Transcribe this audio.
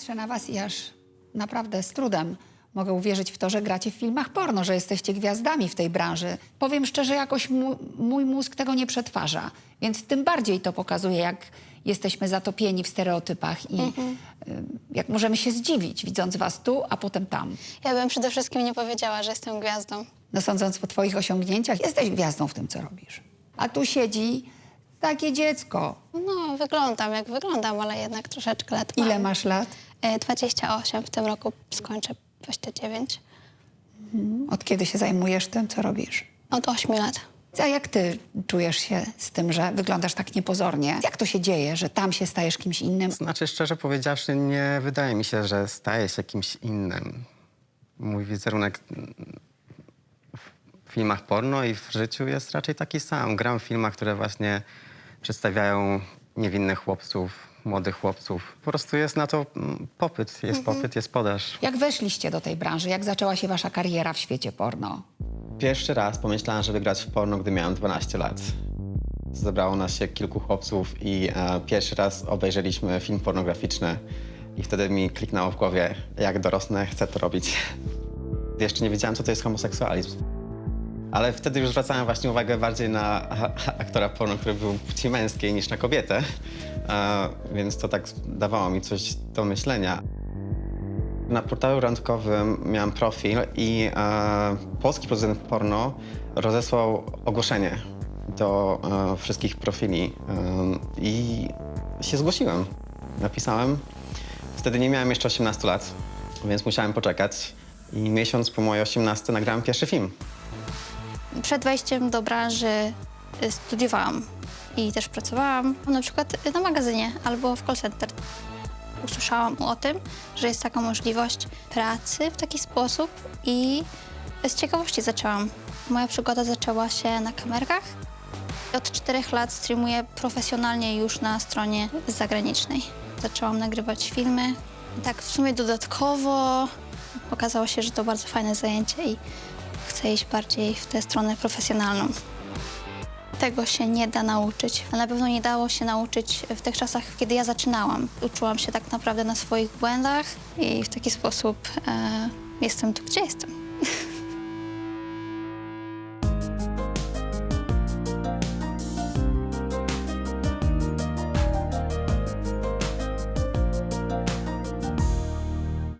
Patrzę na was i aż naprawdę z trudem mogę uwierzyć w to, że gracie w filmach porno, że jesteście gwiazdami w tej branży. Powiem szczerze, jakoś mój mózg tego nie przetwarza, więc tym bardziej to pokazuje, jak jesteśmy zatopieni w stereotypach i y, jak możemy się zdziwić, widząc was tu, a potem tam. Ja bym przede wszystkim nie powiedziała, że jestem gwiazdą. No sądząc po twoich osiągnięciach, jesteś gwiazdą w tym, co robisz. A tu siedzi takie dziecko. No, wyglądam jak wyglądam, ale jednak troszeczkę lat Ile mam. masz lat? E, 28, w tym roku skończę 29. Od kiedy się zajmujesz tym, co robisz? Od 8 lat. A jak ty czujesz się z tym, że wyglądasz tak niepozornie? Jak to się dzieje, że tam się stajesz kimś innym? Znaczy, szczerze powiedziawszy, nie wydaje mi się, że staję się kimś innym. Mój wizerunek w filmach porno i w życiu jest raczej taki sam. Gram w filmach, które właśnie przedstawiają niewinnych chłopców, młodych chłopców. Po prostu jest na to mm, popyt, jest popyt, jest podaż. Jak weszliście do tej branży? Jak zaczęła się wasza kariera w świecie porno? Pierwszy raz pomyślałem, żeby grać w porno, gdy miałem 12 lat. Zebrało nas się kilku chłopców i e, pierwszy raz obejrzeliśmy film pornograficzny i wtedy mi kliknęło w głowie, jak dorosnę, chcę to robić. Jeszcze nie wiedziałem, co to jest homoseksualizm. Ale wtedy już zwracałem właśnie uwagę bardziej na aktora porno, który był płci męskiej niż na kobietę, więc to tak dawało mi coś do myślenia. Na portalu randkowym miałem profil i polski producent porno rozesłał ogłoszenie do wszystkich profili i się zgłosiłem. Napisałem. Wtedy nie miałem jeszcze 18 lat, więc musiałem poczekać. I miesiąc po mojej 18 nagrałem pierwszy film. Przed wejściem do branży y, studiowałam i też pracowałam na przykład na magazynie albo w call center. Usłyszałam o tym, że jest taka możliwość pracy w taki sposób i z ciekawości zaczęłam. Moja przygoda zaczęła się na kamerkach. Od czterech lat streamuję profesjonalnie już na stronie zagranicznej. Zaczęłam nagrywać filmy. Tak w sumie dodatkowo okazało się, że to bardzo fajne zajęcie i chcę iść bardziej w tę stronę profesjonalną. Tego się nie da nauczyć, na pewno nie dało się nauczyć w tych czasach, kiedy ja zaczynałam. Uczyłam się tak naprawdę na swoich błędach i w taki sposób e, jestem tu, gdzie jestem.